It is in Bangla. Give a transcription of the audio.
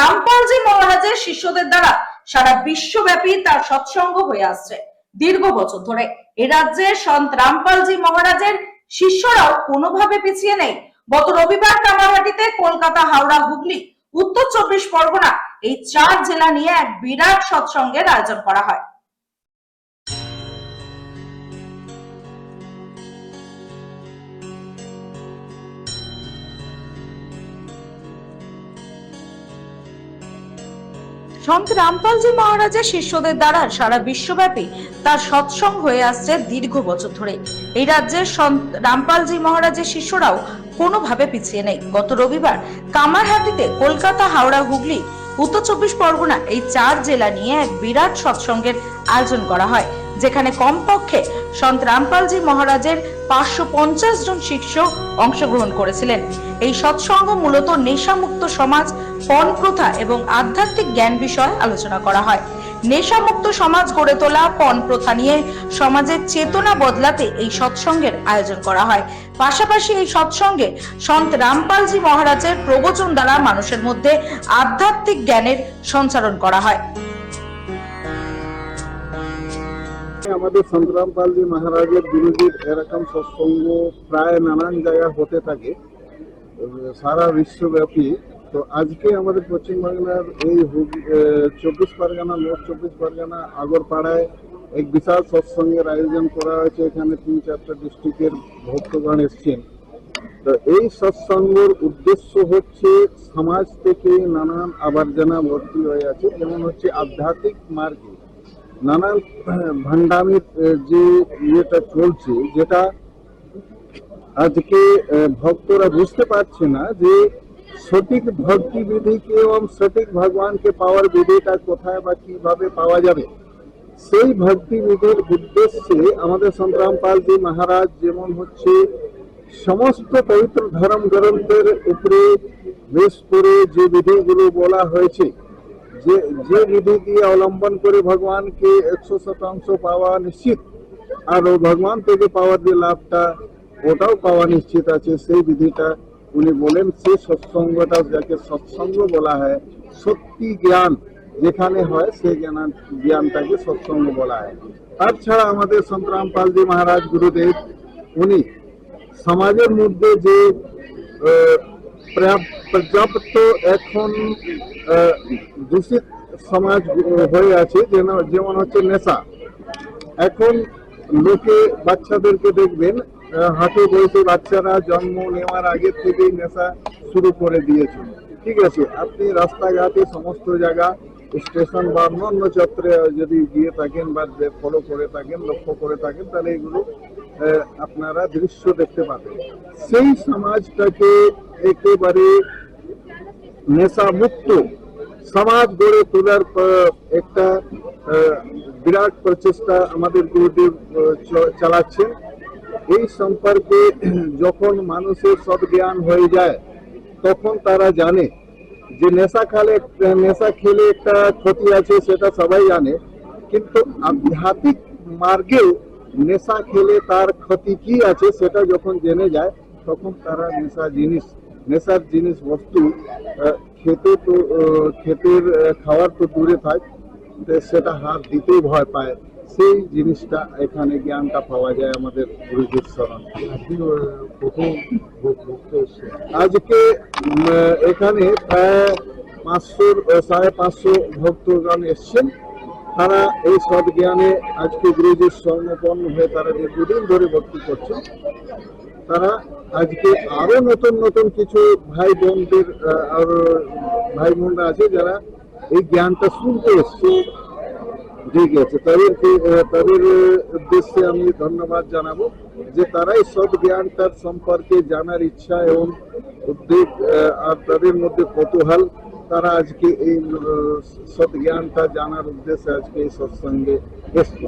রামপালজি মহারাজের শিষ্যদের দ্বারা সারা বিশ্বব্যাপী তার সৎসঙ্গ হয়ে আসছে। দীর্ঘ বছর ধরে এ রাজ্যে সন্ত রামপালজি মহারাজের শিষ্যরাও কোনোভাবে পিছিয়ে নেই। গত রবিবার কামারহাটিতে কলকাতা, হাওড়া, হুগলি, উত্তর চব্বিশ পরগনা এই চার জেলা নিয়ে এক বিরাট সৎসঙ্গের আয়োজন করা হয়। সন্ত রামপালজি মহারাজের শিষ্যদের দ্বারা সারা বিশ্বব্যাপী তার সৎসঙ্গ হয়ে আসছে দীর্ঘ বছর ধরে। এই রাজ্যের সন্ত রামপালজি মহারাজের শিষ্যরাও কোনোভাবে পিছিয়ে নেই। গত রবিবার কামারহাটিতে কলকাতা, হাওড়া, হুগলি, উত্তর চব্বিশ পরগনা এই চার জেলা নিয়ে এক বিরাট সৎসঙ্গের আয়োজন করা হয়, যেখানে কমপক্ষে সন্ত রামপালজি মহারাজের পাঁচশো পঞ্চাশ জন শিষ্য অংশগ্রহণ করেছিলেন। এই সৎসঙ্গ মূলত নেশামুক্ত সমাজ পণ প্রথা এবং আধ্যাত্মিক জ্ঞান বিষয়ে আলোচনা করা হয়। নেশামুক্ত সমাজ গড়ে তোলা, পণ প্রথা নিয়ে সমাজের চেতনা বদলাতে এই সৎসঙ্গের আয়োজন করা হয়। পাশাপাশি এই সৎসঙ্গে সন্ত রামপালজি মহারাজের প্রবচন দ্বারা মানুষের মধ্যে আধ্যাত্মিক জ্ঞানের সঞ্চারণ করা হয়। আমাদের সংগ্রাম পালজি মহারাজের বিরোধী এরকম সৎসঙ্গ প্রায় নানান জায়গায় হতে থাকে। সারা বিশ্বব্যাপী তো আজকে আমাদের পশ্চিমবাংলার এই চব্বিশ পরগনা নর্থ চব্বিশ পরগনা, আগরপাড়ায় এক বিশাল সৎসঙ্গের আয়োজন করা হয়েছে। এখানে তিন চারটা ডিস্ট্রিক্টের ভক্তগণ এসছেন। তো এই সৎসঙ্গের উদ্দেশ্য হচ্ছে সমাজ থেকে নানান আবর্জনা ভর্তি হয়ে আছে, যেমন হচ্ছে আধ্যাত্মিক মার্গে। নানান ভান্ডামির যে ইয়েটা চলছে, যেটা আজকে ভক্তরা বুঝতে পারছে না যে সঠিক ভক্তি বিধিকে এবং সঠিক ভগবানকে পাওয়ার বিধিটা কোথায় বা কীভাবে পাওয়া যাবে? সেই ভক্তি বিধির উদ্দেশ্যে আমাদের সংগ্রাম পালজি মহারাজ যেমন হচ্ছে, সমস্ত পবিত্র ধর্ম গ্রন্থের উপরে বেশ করে যে বিধিগুলো বলা হয়েছে, যে যে বিধি অবলম্বন করে ভগবানকে একশো শতাংশ পাওয়া নিশ্চিত, আর ভগবান থেকে পাওয়ার যে লাভটা ওটাও পাওয়া নিশ্চিত আছে, সেই বিধিটা উনি বলেন সেই সৎসঙ্গটা যাকে সৎসঙ্গ বলা হয় সত্যি জ্ঞান যেখানে হয় সেই জ্ঞান জ্ঞানটাকে সৎসঙ্গ বলা হয়। তাছাড়া আমাদের সংগ্রাম পালজি মহারাজ গুরুদেব উনি সমাজের মধ্যে যে আহ, প্রা- পর্যাপ্ত এখন আহ, দূষিত সমাজ হয়ে আছে যেন- যেমন হচ্ছে নেশা। এখন লোকে বাচ্চাদেরকে দেখবেন আহ, হাঁটু বয়সী বাচ্চারা জন্ম নেওয়ার আগে থেকেই নেশা শুরু করে দিয়েছে ঠিক আছে, আপনি রাস্তাঘাটে সমস্ত জায়গা, স্টেশন বা অন্যান্য চত্রে যদি গিয়ে থাকেন বা ফলো করে থাকেন, লক্ষ্য করে থাকেন, তাহলে এগুলো আপনারা দৃশ্য দেখতে পাবেন। সেই সমাজটাকে একেবারে নেশা মুক্ত সমাজ গড়ে তোলার একটা বিরাট প্রচেষ্টা আমাদের গুরুদেব চালাচ্ছেন। এই সম্পর্কে যখন মানুষের সদ্জ্ঞান হয়ে যায়, তখন তারা জানে যে নেশা খালে, নেশা খেলে একটা ক্ষতি আছে সেটা সবাই জানে। কিন্তু আধ্যাত্মিক মার্গেও নেশা খেলে তার ক্ষতি কি আছে সেটা যখন জেনে যায়, তখন তারা নেশা জিনিস, নেশার জিনিস বস্তু খেতে তো খেতের খাওয়ার তো দূরে থাক সেটা হাত দিতেই ভয় পায়। সেই জিনিসটা এখানে জ্ঞানটা পাওয়া যায় আমাদের গুরুজির শরণ আজকে এখানে প্রায় পাঁচশো সাড়ে পাঁচশো ভক্তগণ এসছেন। তারা এই সৎ জ্ঞানে আজকে গুরুজির স্বর্ণপন্ন হয়ে তারা দীর্ঘদিন ধরে ভক্তি করছেন তারা আজকে আরও নতুন নতুন কিছু ভাই বোনদের আর ভাই বোনরা আছে যারা এই জ্ঞানটা শুনতে এসছে। ঠিক আছে তাদেরকে আহ, তাদের আহ, উদ্দেশ্যে আমি ধন্যবাদ জানাব যে তারাই সব জ্ঞানটার সম্পর্কে জানার ইচ্ছা এবং উদ্বেগ আহ, আর তাদের মধ্যে কৌতূহল। তারা আজকে এই আহ, সৎ জ্ঞানটা জানার উদ্দেশ্যে আজকে এই সৎসঙ্গে এসছে